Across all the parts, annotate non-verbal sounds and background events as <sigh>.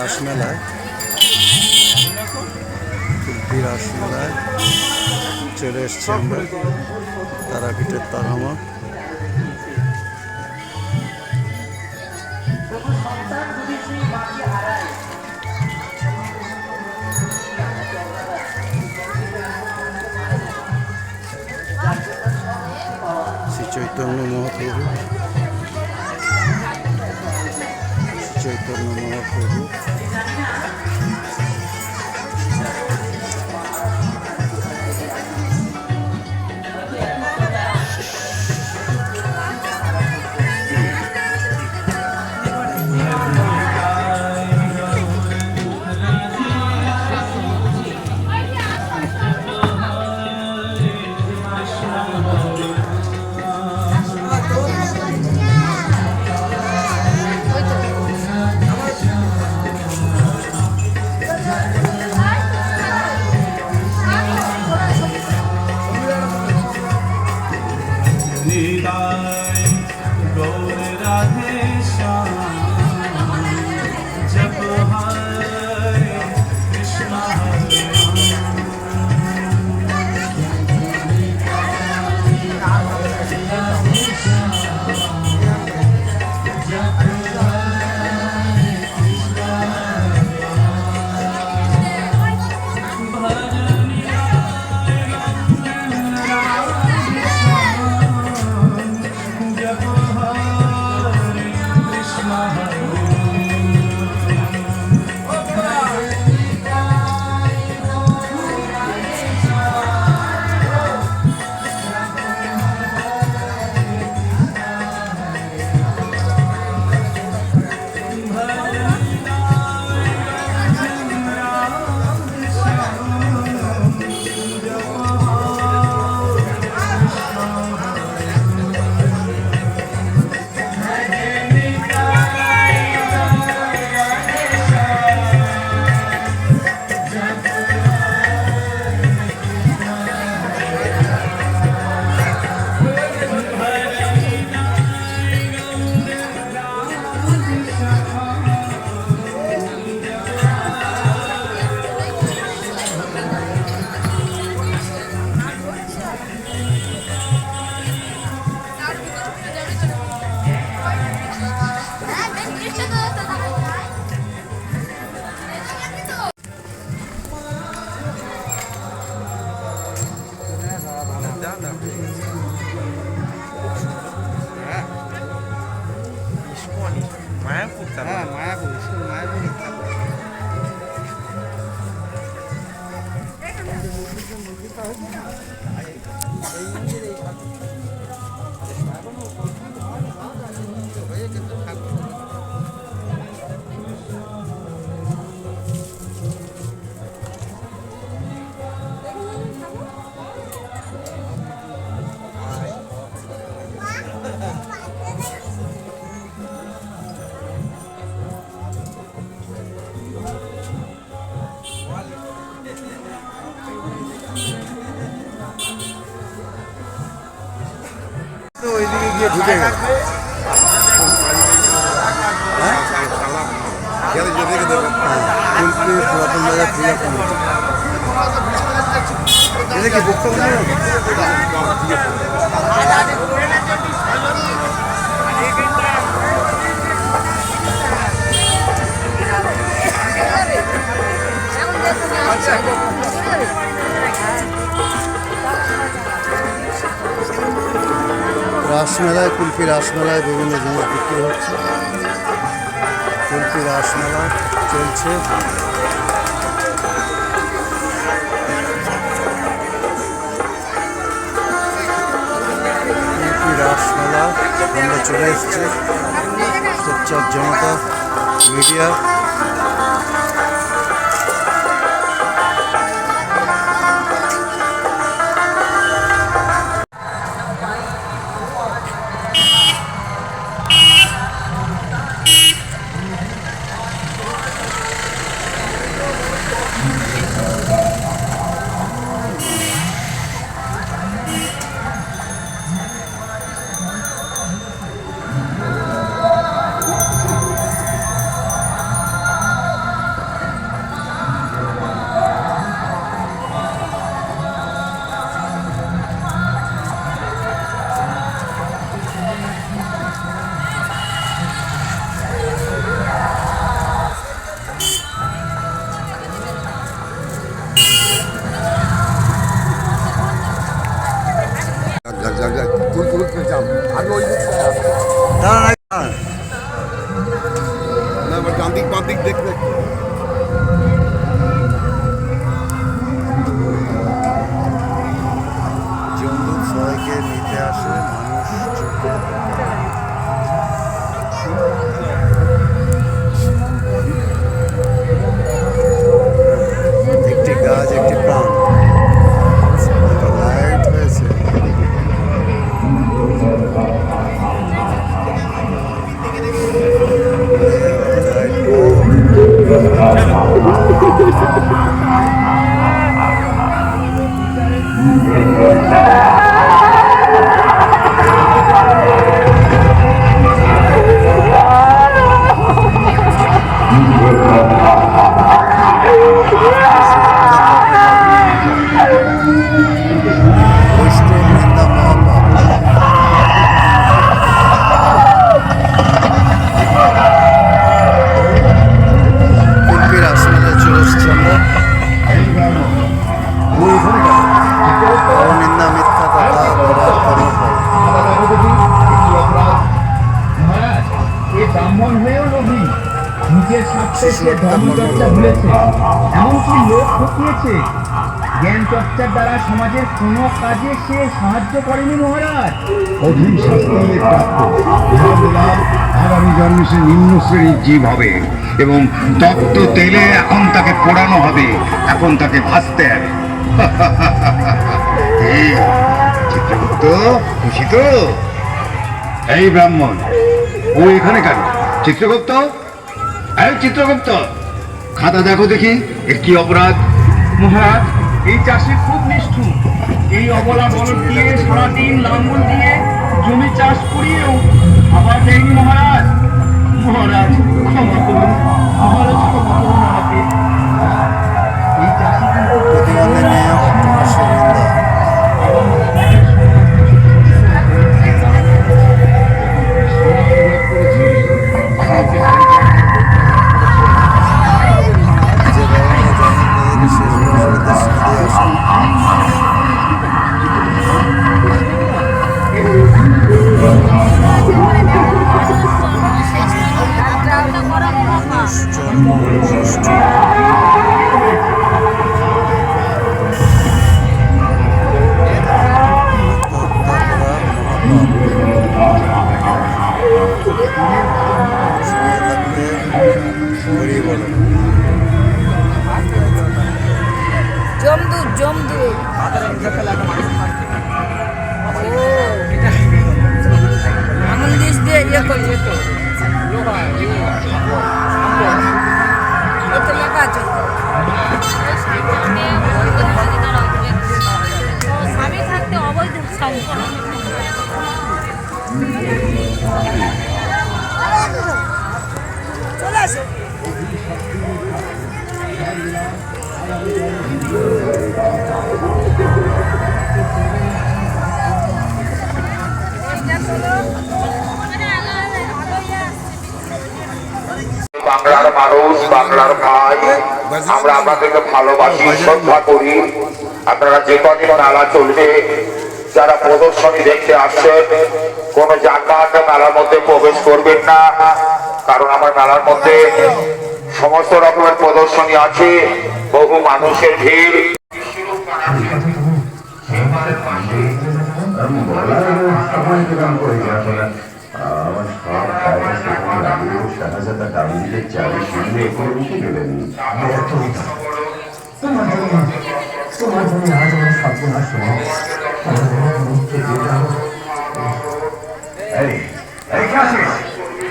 রাসমেলায় কুলপি রাসমেলায় চলে এসছি আমরা তারাপীঠের তারামা। শ্রী চৈতন্য মহাপ্রভু। চৈতন্য মহাপ্রভু। ঢুকে গেল। পুরাতন বাজার পূজা কমিটি এটা কি বক্তব্য রাসমেলায় কুলপি রাসমেলায় বিভিন্ন জিনিস বিক্রি হচ্ছে। কুলপি রাসমেলা চলছে। রাসমেলা আমরা চলে এসেছি। সোচ্চার জনতা, মিডিয়া। দাঁড়ান কোনো কাজে সে সাহায্য করেনি মহারাজ। শাস্তি বললাম আগামী জন্মে সে নিম্ন শ্রেণির জীব হবে এবং তপ্ত তেলে এখন তাকে পোড়ানো হবে। এখন তাকে ভাসতে হবে। <laughs> খুশি তো এই ব্রাহ্মণ ও এখানে কেন? চিত্রগুপ্ত? এই চিত্রগুপ্ত খাতা দেখো দেখি এর কি অপরাধ? মহারাজ এই চাষি খুব নিষ্ঠুর। এই অবলা বলদ দিয়ে সারাদিন লাঙ্গল দিয়ে জমি চাষ করিয়েও আবার দেয়নি মহারাজ। মহারাজ ক্ষমা করুন। মহারাজ ক্ষমা করুন আমাকে। এই চাষি কিন্তু আমরা আপনাদেরকে ভালোবাসি শ্রদ্ধা করি। আপনারা যে কদিন মেলা চলবে যারা প্রদর্শনী দেখতে আসছেন কোন যানবাহন মেলার মধ্যে প্রবেশ করবেন না। কারণ আমার মেলার মধ্যে সমস্ত রকমের প্রদর্শনী আছে বহু মানুষের ভিড়।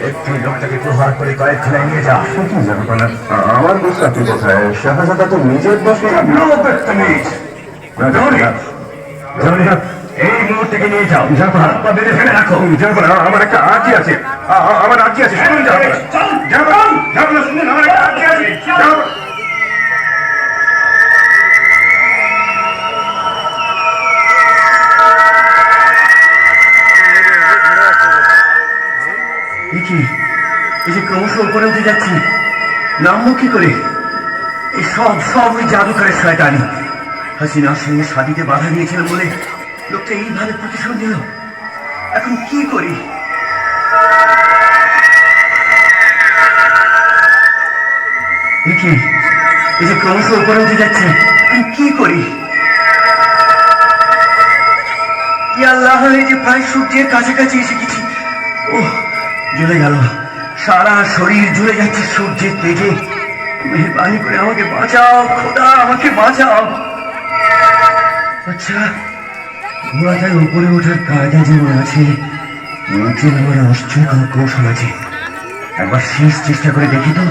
একটু লোকটাকে প্রহার করে কয়েকখানে নিয়ে যা। আমার দোষটা কি কোথায়। শাহজাদা তো নিজের দোষে এই নিয়ে যাও। হাত পা বেঁধে ফেলে রাখো। আমার একটা আর্জি আছে। আমার আর্জি আছে। শুনুন শুনুন আমার একটা আর্জি আছে। কি? এই যে ক্রমশ উপরে উঠে যাচ্ছি। নামবো কি করে? এই সব সব ওই জাদুকারের শয়তানি। হাসিনার সঙ্গে সাদিতে বাধা দিয়েছিলাম বলে লোকটা এইভাবে প্রতিশোধ নিল। এখন কি করি? এই যে ক্রমশ উপরে উঠে যাচ্ছে কি করি? আল্লাহ, এই যে প্রায় সূর্যের কাছাকাছি এসে গেছি। ও জ্বলে গেল। সারা শরীর জুড়ে যাচ্ছে সূর্যের তেজে। মেহরবানি করে আমাকে বাঁচাও, খোদা, আমাকে বাঁচাও। আচ্ছা ঘোড়াটার উপরে ওঠার কায়দা যেমন আছে। নিচে নামার নিশ্চয়ই কোনো কৌশল আছে। একবার শেষ চেষ্টা করে দেখি তো।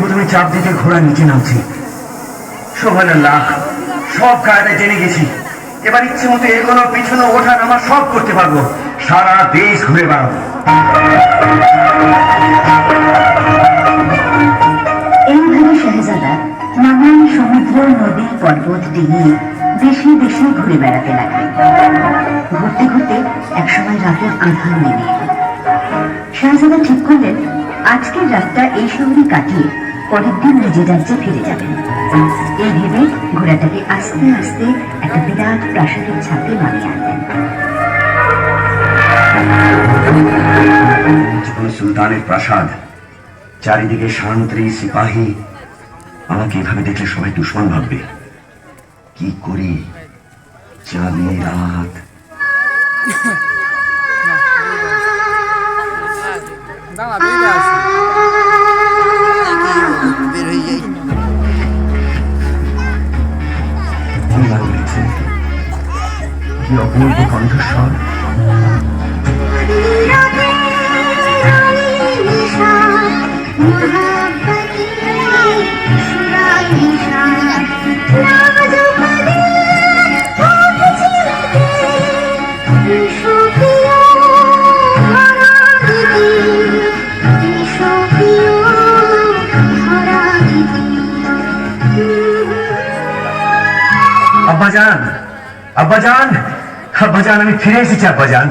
প্রথমে চাপ দিতে ঘোড়া নিচে আল্লাহ সব কায়দা জেনে গেছি। এবার ইচ্ছে মতো এগোনো, পিছনে ওঠা নামা সব করতে পারব। সারা দেশ ঘুরে বেড়াবো। এইভাবে শাহজাদা, নানান সমুদ্র, নদী, পর্বত ডিঙিয়ে দেশে দেশে ঘুরে বেড়াতে লাগলেন। ঘুরতে ঘুরতে একসময় রাতের আধার নেমে শাহজাদা ঠিক করলেন, আজকের রাতটা এই শহরে কাটিয়ে পরের দিন নিজের রাজ্যে ফিরে যাবেন। এই ভেবে ঘোড়াটাকে আস্তে আস্তে একটা বিরাট প্রাসাদের ছাপে নামিয়ে আনলেন। সুলতানের প্রাসাদ চারিদিকে শান্তি সিপাহী। আমাকে এভাবে দেখলে সবাই দুশ্মন ভাববে। কি করি? চাঁদি রাত। কি অপূর্ব কণ্ঠস্বর। আব্বাজান আব্বাজান আব্বাজান আমি ফিরে এসেছি আব্বাজান।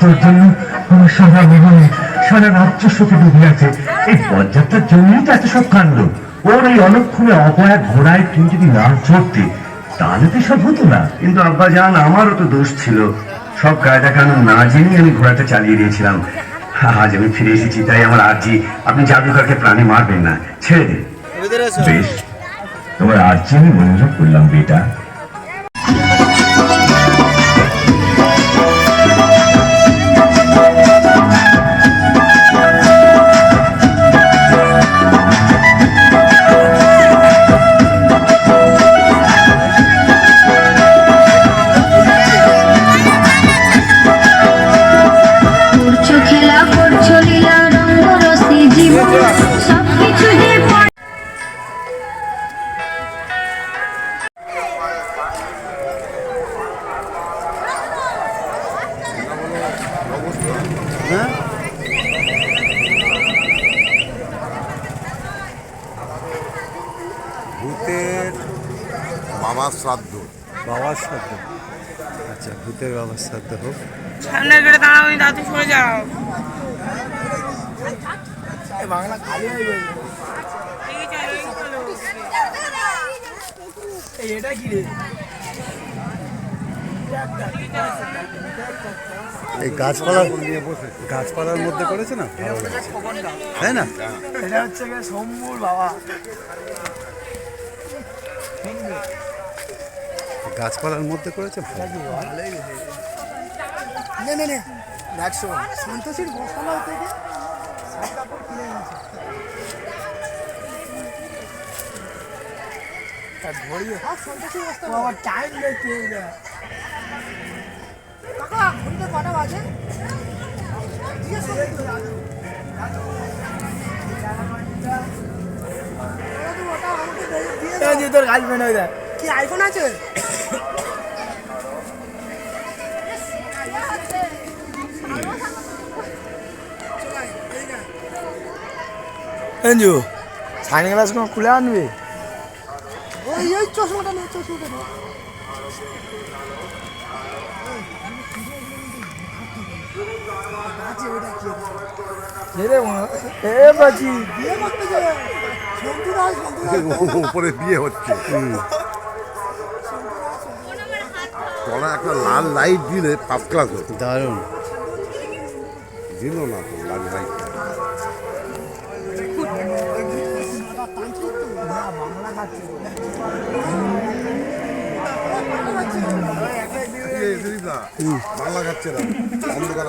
তোর জন্য আমার সারা মহলে সারা রাজ্য শোকে ডুবে আছে। এই পর্যাপ্তার জন্যই তো এত সব কাণ্ড। ওর এই অলক্ষণে অপয়া ঘোড়ায় তুই যদি না চড়তে তাহলে তো সব হতো না। কিন্তু আব্বাজান আমারও তো দোষ ছিল। সব কায়দা কানুন না জেনেই আমি ঘোড়াটা চালিয়ে দিয়েছিলাম। আজ আমি ফিরে এসেছি তাই আমার আর্জি। আপনি জাদুকরকে প্রাণে মারবেন না। ছেড়ে দিন। বেশ তোমার আর্জি আমি মনোযোগ করলাম বেটা। এই গাছপালার মধ্যে করেছে না? ভালো লাগছে। তাই না? এটা হচ্ছে গিয়ে শম্ভুর বাবা। গাছপালার মধ্যে করেছে। নে নে নে। দেখছ সন্তোষীর থেকে ঘড়ি আমার টাইম দেখতে তোর গার্লফ্রেন্ড হয়ে যায় কি আইফোন আছে? এঞ্জু সানগ্লাস কোনো খুলে আনবি? ওই ওই চশমাটা নে চশমাটা নে। উপরে বিয়ে হচ্ছে পড়া একটা লাল লাইট দিলে ফার্স্ট ক্লাস দারুণ। দিল না তো লাল লাইট বাংলা খাচ্ছে না অন্ধকার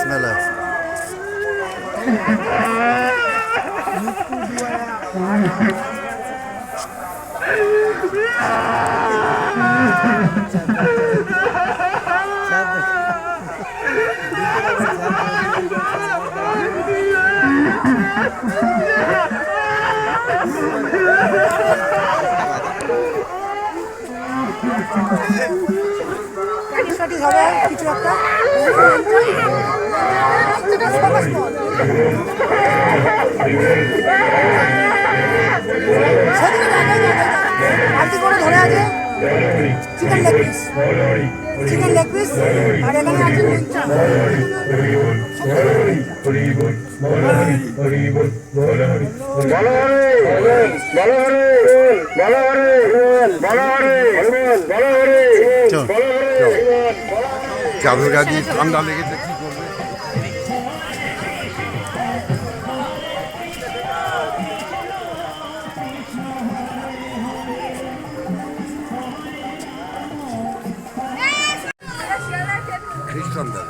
কুলপি রাসমেলা হবে কিছু একটা পিস চিকেন লেগ পিস আর এখানে আছে মির্চা চাদর গাদি ঠান্ডা লেগেছে কি করবে খ্রিস্টানদের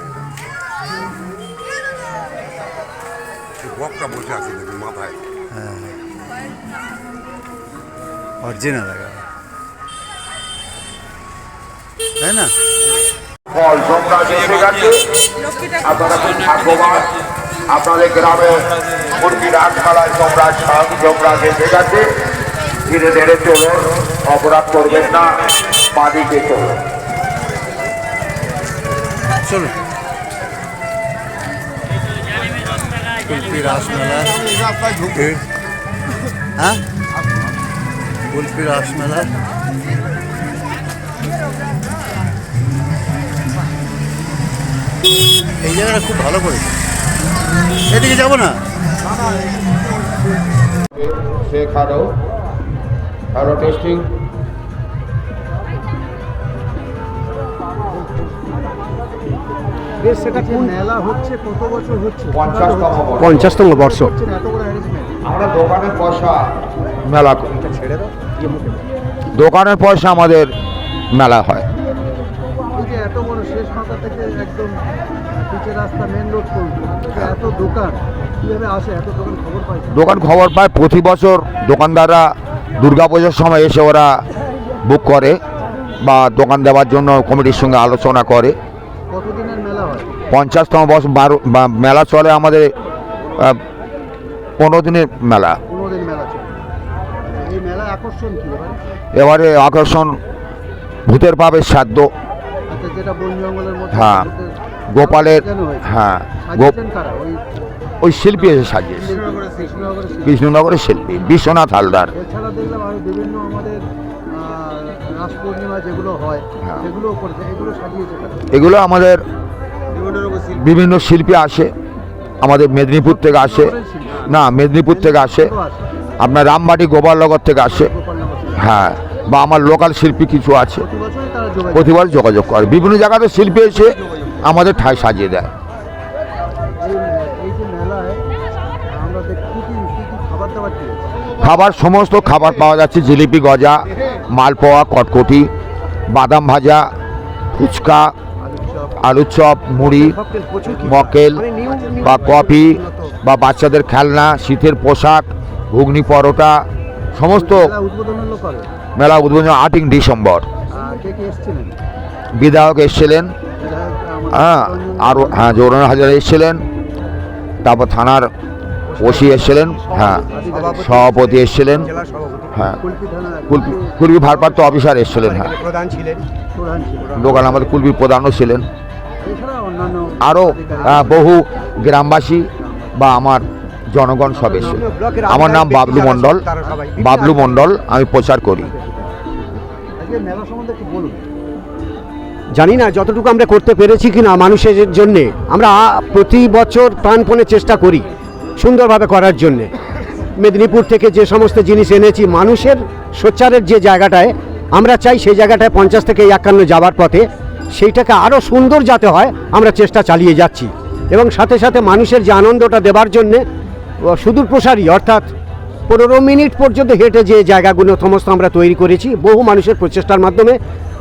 বকটা বসে আছে দেখুন মাথায় অরিজিনাল তাই না ফল যমরাজ এসে গেছে। আপনারা খুব ভাগ্যবান। আপনাদের গ্রামে মুরগি রাজখালায় যমরাজ সাং যমরাজ এসে গেছে। ধীরে ধীরে চলুন অপরাধ করবেন না বাদিকে চলুন। চলুন। কুলপি রাসমেলা। হ্যাঁ? কুলপি রাসমেলা। এই জায়গাটা খুব ভালো করেছে। এদিকে যাব না? শেখ হ্যালো হ্যালো টেস্টিং সেটা মেলা হচ্ছে কত বছর হচ্ছে? পঞ্চাশতম বর্ষ। আমরা দোকানের পয়সা। মেলা করি। দোকানের পয়সা আমাদের মেলা হয় এই যে এত বড় শেষ মাথা থেকে একদম পিচের রাস্তা মেন রোড করল এত দোকান কীভাবে আসে? এত দোকান খবর পাইছে দোকান খবর পায় প্রতি বছর দোকানদাররা দুর্গাপুজোর সময় এসে ওরা বুক করে বা দোকান দেওয়ার জন্য কমিটির সঙ্গে আলোচনা করে। হয়? পঞ্চাশতম বর্ষ বারো মেলা চলে আমাদের পনেরো দিনের মেলা। এবার? আকর্ষণ ভূতের পাবে সাধ্য। আচ্ছা মধ্যে হ্যাঁ। গোপালের হ্যাঁ গোপ ওই শিল্পী এসে সাজিয়েছে। কৃষ্ণনগরের শিল্পী। বিশ্বনাথ হালদার। হয় এগুলো আমাদের বিভিন্ন শিল্পী আসে আমাদের মেদিনীপুর থেকে আসে। না মেদিনীপুর থেকে আসে। আপনার রামবাটি গোপালনগর থেকে আসে। হ্যাঁ বা আমার লোকাল শিল্পী কিছু আছে। প্রতিবার যোগাযোগ করে। বিভিন্ন জায়গাতে শিল্পী এসে আমাদের ঠাই সাজিয়ে দেয়। খাবার সমস্ত খাবার পাওয়া যাচ্ছে। জিলিপি গজা মালপোয়া কটকটি বাদাম ভাজা ফুচকা আলুর চপ মুড়ি নিউ বা কফি বা বাচ্চাদের খেলনা শীতের পোশাক ঘুগনি পরোটা সমস্ত মেলা উদ্বোধন আটই ডিসেম্বর। বিধায়ক এসেছিলেন। হ্যাঁ আরও হ্যাঁ জৌরন হাজার এসেছিলেন তারপর থানার ওসি এসেছিলেন হ্যাঁ সভাপতি এসেছিলেন হ্যাঁ কুলপি কুলপি কুলপি ভারপ্রাপ্ত অফিসার এসেছিলেন হ্যাঁ। প্রধান দোকান আমাদের কুলপির প্রধানও ছিলেন। আরও বহু গ্রামবাসী বা আমার জনগণ সব এসেছিল আমার নাম বাবলু মণ্ডল। বাবলু মণ্ডল আমি প্রচার করি। মেলা সম্বন্ধে একটু বলুন। জানি না যতটুকু আমরা করতে পেরেছি কিনা মানুষের জন্যে। আমরা প্রতি বছর প্রাণপণে চেষ্টা করি সুন্দরভাবে করার জন্যে। মেদিনীপুর থেকে যে সমস্ত জিনিস এনেছি, মানুষের সোচ্চারের যে জায়গাটায়, আমরা চাই সেই জায়গাটায় পঞ্চাশ থেকে একান্ন যাবার পথে সেইটাকে আরও সুন্দর যাতে হয়, আমরা চেষ্টা চালিয়ে যাচ্ছি। এবং সাথে সাথে মানুষের যে আনন্দটা দেবার জন্যে সুদূর প্রসারী, অর্থাৎ পনেরো মিনিট পর্যন্ত হেঁটে যে জায়গাগুলো সমস্ত আমরা তৈরি করেছি, বহু মানুষের প্রচেষ্টার মাধ্যমে,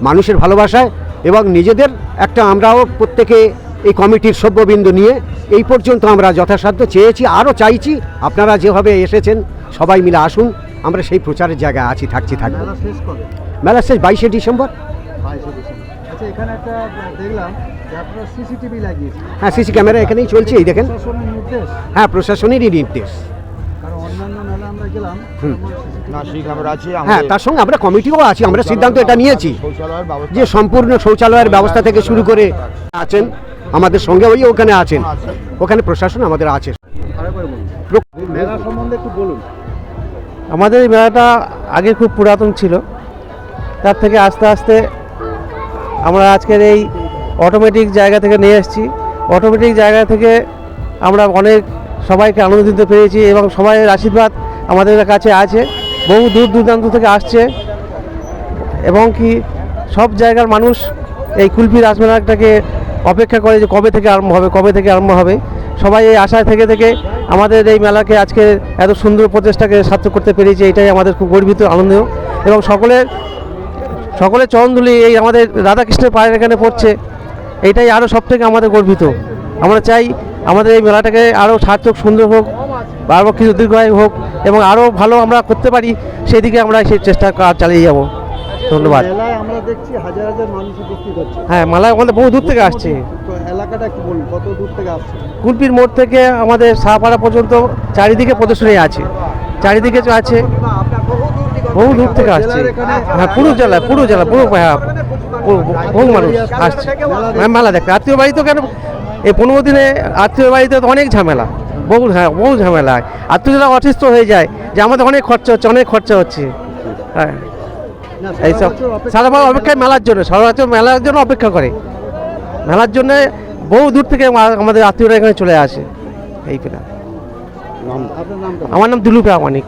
মানুষের ভালোবাসায় এবং নিজেদের একটা আমরাও প্রত্যেকে এই কমিটির সভ্যবিন্দু নিয়ে এই পর্যন্ত আমরা যথাসাধ্য চেয়েছি আরও চাইছি আপনারা যেভাবে এসেছেন সবাই মিলে আসুন আমরা সেই প্রচারের জায়গায় আছি থাকছি থাকব। মেলা শেষ বাইশে ডিসেম্বর। আচ্ছা হ্যাঁ সিসি ক্যামেরা এখানেই চলছে এই দেখেন। হ্যাঁ প্রশাসনেরই নির্দেশ। কারণ অন্যান্য মেলা আমরা গেলাম আছে হ্যাঁ তার সঙ্গে আমরা কমিটিও আছি আমরা সিদ্ধান্ত এটা নিয়েছি যে সম্পূর্ণ শৌচালয়ের ব্যবস্থা থেকে শুরু করে আছেন আমাদের সঙ্গে ওই ওখানে আছেন ওখানে প্রশাসন আমাদের আছে। আরেকবার বলুন এই মেলা সম্বন্ধে একটু বলুন। আমাদের এই মেলাটা আগে খুব পুরাতন ছিল। তার থেকে আস্তে আস্তে আমরা আজকের এই অটোমেটিক জায়গা থেকে নিয়ে এসেছি। অটোমেটিক জায়গা থেকে আমরা অনেক সবাইকে আনন্দ দিতে পেরেছি এবং সবাইয়ের আশীর্বাদ আমাদের কাছে আছে। বহু দূর দূরান্ত থেকে আসছে এবং কি সব জায়গার মানুষ এই কুলফি রাসমেলাটাকে অপেক্ষা করে যে কবে থেকে আরম্ভ হবে, কবে থেকে আরম্ভ হবে। সবাই এই আশায় থেকে থেকে আমাদের এই মেলাকে আজকে এত সুন্দর প্রচেষ্টাকে সার্থক করতে পেরেছি, এটাই আমাদের খুব গর্বিত আনন্দ এবং সকলের সকলের চরণধুলি এই আমাদের রাধাকৃষ্ণের পায়ের এখানে পড়ছে, এটাই আরও সব থেকে আমাদের গর্বিত। আমরা চাই আমাদের এই মেলাটাকে আরও সার্থক সুন্দর হোক বা আরও কিছু দীর্ঘায়ু হোক এবং আরও ভালো আমরা করতে পারি সেদিকে আমরা সেই চেষ্টা চালিয়ে যাব। ধন্যবাদ। আমরা দেখছি হাজার হাজার মানুষ উপস্থিত হচ্ছে। হ্যাঁ মেলায় আমাদের বহু দূর থেকে আসছে। এলাকাটা কি বলুন কত দূর থেকে আসছে? কুলপির মোড় থেকে আমাদের সাহাপাড়া পর্যন্ত চারিদিকে প্রদর্শনী আছে। চারিদিকে আছে। বহু দূর থেকে আসছে। হ্যাঁ পুরো জেলা পুরো জেলা পুরো হ্যাঁ বহু মানুষ আসছে। হ্যাঁ মেলা দেখতে আত্মীয় বাড়ি তো কেন এই পনেরো দিনে আত্মীয় বাড়িতে তো অনেক ঝামেলা। বহু হ্যাঁ বহু ঝামেলা আত্মীয়রা অসুস্থ হয়ে যায়, যে আমাদের অনেক খরচা হচ্ছে, অনেক খরচা হচ্ছে। হ্যাঁ। এইসব সারা বছর অপেক্ষায় মেলার জন্য সারা বছর মেলার জন্য অপেক্ষা করে। মেলার জন্য বহু দূর থেকে আমাদের আত্মীয়রা এখানে চলে আসে। এই পেলা। আমার নাম দুলু প্রামাণিক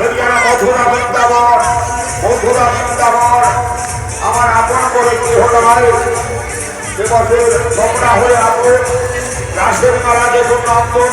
মেলা হরিয়ানা মথুরা বৃন্দাবন মথুরা বৃন্দাবন। আমার আপন করে কি হলো ভাই? এবছর তোমরা হয়ে আপন রাসের মেলা দেখুন